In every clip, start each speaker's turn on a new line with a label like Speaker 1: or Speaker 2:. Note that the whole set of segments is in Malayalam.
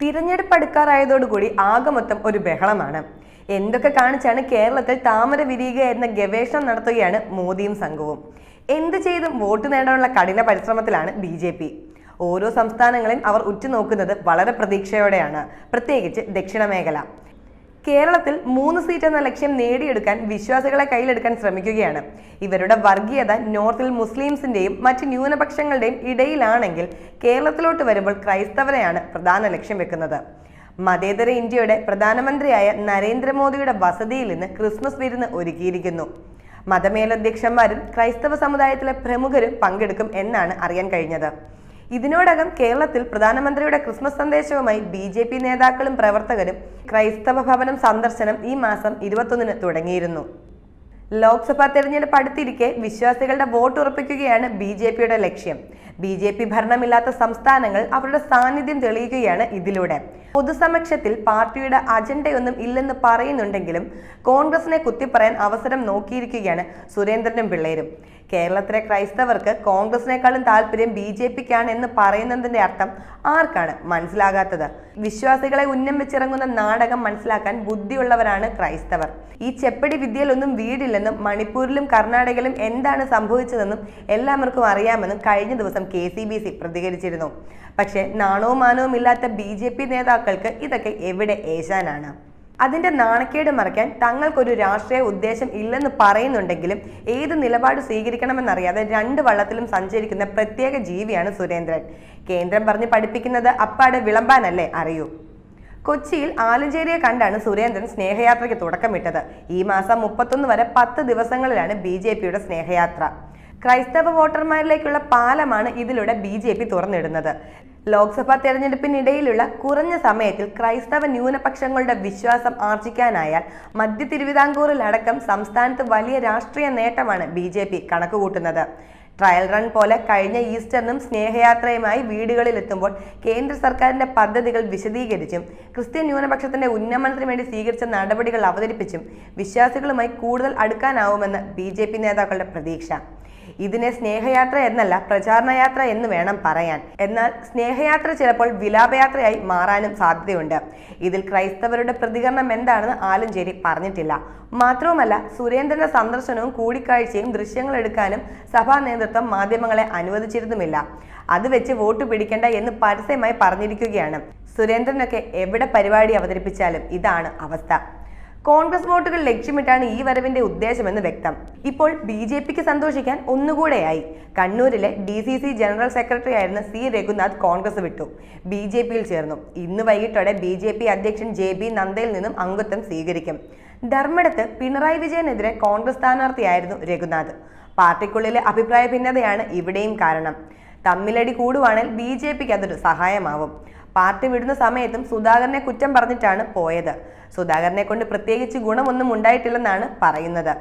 Speaker 1: തിരഞ്ഞെടുപ്പ് അടുക്കാറായതോടുകൂടി ആകെ മൊത്തം ഒരു ബഹളമാണ്. എന്തൊക്കെ കാണിച്ചാണ് കേരളത്തിൽ താമര വിരിയുക എന്ന ഗവേഷണം നടത്തുകയാണ് മോദിയും സംഘവും. എന്ത് ചെയ്തും വോട്ട് നേടാനുള്ള കഠിന പരിശ്രമത്തിലാണ് ബി ജെ പി. ഓരോ സംസ്ഥാനങ്ങളെയും അവർ ഉറ്റുനോക്കുന്നത് വളരെ പ്രതീക്ഷയോടെയാണ്. പ്രത്യേകിച്ച് ദക്ഷിണ മേഖല. കേരളത്തിൽ മൂന്ന് സീറ്റ് എന്ന ലക്ഷ്യം നേടിയെടുക്കാൻ വിശ്വാസികളെ കയ്യിലെടുക്കാൻ ശ്രമിക്കുകയാണ്. ഇവരുടെ വർഗീയത നോർത്തിൽ മുസ്ലിംസിന്റെയും മറ്റ് ന്യൂനപക്ഷങ്ങളുടെയും ഇടയിലാണെങ്കിൽ കേരളത്തിലോട്ട് വരുമ്പോൾ ക്രൈസ്തവരെയാണ് പ്രധാന ലക്ഷ്യം വെക്കുന്നത്. മതേതര ഇന്ത്യയുടെ പ്രധാനമന്ത്രിയായ നരേന്ദ്രമോദിയുടെ വസതിയിൽ നിന്ന് ക്രിസ്മസ് വിരുന്ന് ഒരുക്കിയിരിക്കുന്നു. മതമേലധ്യക്ഷന്മാരും ക്രൈസ്തവ സമുദായത്തിലെ പ്രമുഖരും പങ്കെടുക്കും എന്നാണ് അറിയാൻ കഴിഞ്ഞത്. ഇതിനോടകം കേരളത്തിൽ പ്രധാനമന്ത്രിയുടെ ക്രിസ്മസ് സന്ദേശവുമായി ബി ജെ പി നേതാക്കളും പ്രവർത്തകരും ക്രൈസ്തവ ഭവനം സന്ദർശനം ഈ മാസം ഇരുപത്തൊന്നിന് തുടങ്ങിയിരുന്നു. ലോക്സഭാ തെരഞ്ഞെടുപ്പ് അടുത്തിരിക്കെ വിശ്വാസികളുടെ വോട്ട് ഉറപ്പിക്കുകയാണ് ബി ജെ പിയുടെ ലക്ഷ്യം. ബി ജെ പി ഭരണമില്ലാത്ത സംസ്ഥാനങ്ങൾ അവരുടെ സാന്നിധ്യം തെളിയിക്കുകയാണ് ഇതിലൂടെ. പൊതുസമക്ഷത്തിൽ പാർട്ടിയുടെ അജണ്ടയൊന്നും ഇല്ലെന്ന് പറയുന്നുണ്ടെങ്കിലും കോൺഗ്രസിനെ കുത്തിപ്പറയാൻ അവസരം നോക്കിയിരിക്കുകയാണ് സുരേന്ദ്രനും പിള്ളേരും. കേരളത്തിലെ ക്രൈസ്തവർക്ക് കോൺഗ്രസിനേക്കാളും താല്പര്യം ബി ജെ പിക്കാണ് എന്ന് പറയുന്നതിന്റെ അർത്ഥം ആർക്കാണ് മനസ്സിലാകാത്തത്? വിശ്വാസികളെ ഉന്നം വെച്ചിറങ്ങുന്ന നാടകം മനസ്സിലാക്കാൻ ബുദ്ധിയുള്ളവരാണ് ക്രൈസ്തവർ. ഈ ചെപ്പടി വിദ്യയിലൊന്നും വീടില്ലെന്നും മണിപ്പൂരിലും കർണാടകയിലും എന്താണ് സംഭവിച്ചതെന്നും എല്ലാവർക്കും അറിയാമെന്നും കഴിഞ്ഞ ദിവസം കെ സി ബി സി പ്രതികരിച്ചിരുന്നു. പക്ഷേ നാണവും മാനവും ഇല്ലാത്ത ബി ജെ പി നേതാക്കൾക്ക് ഇതൊക്കെ എവിടെ ഏശാനാണ്? അതിന്റെ നാണക്കേട് മറയ്ക്കാൻ തങ്ങൾക്കൊരു രാഷ്ട്രീയ ഉദ്ദേശം ഇല്ലെന്ന് പറയുന്നുണ്ടെങ്കിലും ഏത് നിലപാട് സ്വീകരിക്കണമെന്നറിയാതെ രണ്ട് വള്ളത്തിലും സഞ്ചരിക്കുന്ന പ്രത്യേക ജീവിയാണ് സുരേന്ദ്രൻ. കേന്ദ്രം പറഞ്ഞ് പഠിപ്പിക്കുന്നത് അപ്പാടെ വിളമ്പാനല്ലേ അറിയൂ. കൊച്ചിയിൽ ആലഞ്ചേരിയെ കണ്ടാണ് സുരേന്ദ്രൻ സ്നേഹയാത്രയ്ക്ക് തുടക്കമിട്ടത്. ഈ മാസം മുപ്പത്തൊന്ന് വരെ പത്ത് ദിവസങ്ങളിലാണ് ബി ജെ പിയുടെ സ്നേഹയാത്ര. ക്രൈസ്തവ വോട്ടർമാരിലേക്കുള്ള പാലമാണ് ഇതിലൂടെ ബി ജെ പി തുറന്നിടുന്നത്. ലോക്സഭാ തെരഞ്ഞെടുപ്പിനിടയിലുള്ള കുറഞ്ഞ സമയത്തിൽ ക്രൈസ്തവ ന്യൂനപക്ഷങ്ങളുടെ വിശ്വാസം ആർജിക്കാനായാൽ മധ്യ തിരുവിതാംകൂറിലടക്കം സംസ്ഥാനത്ത് വലിയ രാഷ്ട്രീയ നേട്ടമാണ് ബി ജെ പി കണക്കുകൂട്ടുന്നത്. ട്രയൽ റൺ പോലെ കഴിഞ്ഞ ഈസ്റ്ററിനും സ്നേഹയാത്രയുമായി വീടുകളിലെത്തുമ്പോൾ കേന്ദ്ര സർക്കാരിന്റെ പദ്ധതികൾ വിശദീകരിച്ചും ക്രിസ്ത്യൻ ന്യൂനപക്ഷത്തിന്റെ ഉന്നമനത്തിന് വേണ്ടി സ്വീകരിച്ച നടപടികൾ അവതരിപ്പിച്ചും വിശ്വാസികളുമായി കൂടുതൽ അടുക്കാനാവുമെന്ന് ബി നേതാക്കളുടെ പ്രതീക്ഷ. ഇതിനെ സ്നേഹയാത്ര എന്നല്ല പ്രചാരണ യാത്ര എന്ന് വേണം പറയാൻ. എന്നാൽ സ്നേഹയാത്ര ചിലപ്പോൾ വിലാപയാത്രയായി മാറാനും സാധ്യതയുണ്ട്. ഇതിൽ ക്രൈസ്തവരുടെ പ്രതികരണം എന്താണെന്ന് ആലഞ്ചേരി പറഞ്ഞിട്ടില്ല. മാത്രവുമല്ല സുരേന്ദ്രന്റെ സന്ദർശനവും കൂടിക്കാഴ്ചയും ദൃശ്യങ്ങൾ എടുക്കാനും സഭാ നേതൃത്വം മാധ്യമങ്ങളെ അനുവദിച്ചിരുന്നുമില്ല. അത് വെച്ച് വോട്ട് പിടിക്കേണ്ട എന്ന് പരസ്യമായി പറഞ്ഞിരിക്കുകയാണ്. സുരേന്ദ്രനൊക്കെ എവിടെ പരിപാടി അവതരിപ്പിച്ചാലും ഇതാണ് അവസ്ഥ. കോൺഗ്രസ് വോട്ടുകൾ ലക്ഷ്യമിട്ടാണ് ഈ വരവിന്റെ ഉദ്ദേശമെന്ന് വ്യക്തം. ഇപ്പോൾ ബി ജെ പിക്ക് സന്തോഷിക്കാൻ ഒന്നുകൂടെയായി. കണ്ണൂരിലെ D C C general secretary ആയിരുന്ന സി രഘുനാഥ് കോൺഗ്രസ് വിട്ടു. ബി ജെ പിയിൽ ചേർന്നു. ഇന്ന് വൈകിട്ടോടെ ബി ജെ പി അധ്യക്ഷൻ ജെ ബി നന്ദയിൽ നിന്നും അംഗത്വം സ്വീകരിക്കും. ധർമ്മടത്ത് പിണറായി വിജയനെതിരെ കോൺഗ്രസ് സ്ഥാനാർത്ഥിയായിരുന്നു രഘുനാഥ്. പാർട്ടിക്കുള്ളിലെ അഭിപ്രായ ഭിന്നതയാണ് ഇവിടെയും കാരണം. തമ്മിലടി കൂടുവാണെങ്കിൽ ബി ജെ പിക്ക് അതൊരു സഹായമാവും. പാർട്ടി വിടുന്ന സമയത്തും സുധാകരനെ കുറ്റം പറഞ്ഞിട്ടാണ് പോയത്. സുധാകരനെ കൊണ്ട് പ്രത്യേകിച്ച് ഗുണമൊന്നും ഉണ്ടായിട്ടില്ലെന്നാണ് പറയുന്നത്.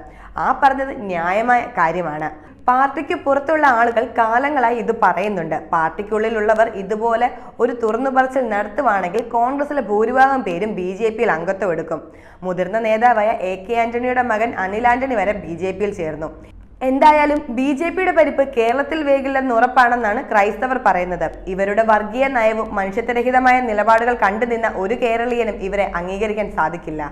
Speaker 1: ആ പറഞ്ഞത് ന്യായമായ കാര്യമാണ്. പാർട്ടിക്ക് പുറത്തുള്ള ആളുകൾ കാലങ്ങളായി ഇത് പറയുന്നുണ്ട്. പാർട്ടിക്കുള്ളിലുള്ളവർ ഇതുപോലെ ഒരു തുറന്നു പറച്ചിൽ നടത്തുവാണെങ്കിൽ കോൺഗ്രസിലെ ഭൂരിഭാഗം പേരും ബി ജെ പിയിൽ അംഗത്വം എടുക്കും മുതിർന്ന നേതാവായ എ കെ ആന്റണിയുടെ മകൻ അനിൽ ആന്റണി വരെ ബി ജെ പിയിൽ ചേർന്നു. എന്തായാലും ബി ജെ പിയുടെ പരിപ്പ് കേരളത്തിൽ വേകില്ലെന്ന് ഉറപ്പാണെന്നാണ് ക്രൈസ്തവർ പറയുന്നത്. ഇവരുടെ വർഗീയ നയവും മനുഷ്യത്വരഹിതമായ നിലപാടുകൾ കണ്ടുനിന്ന ഒരു കേരളീയനും ഇവരെ അംഗീകരിക്കാൻ സാധിക്കില്ല.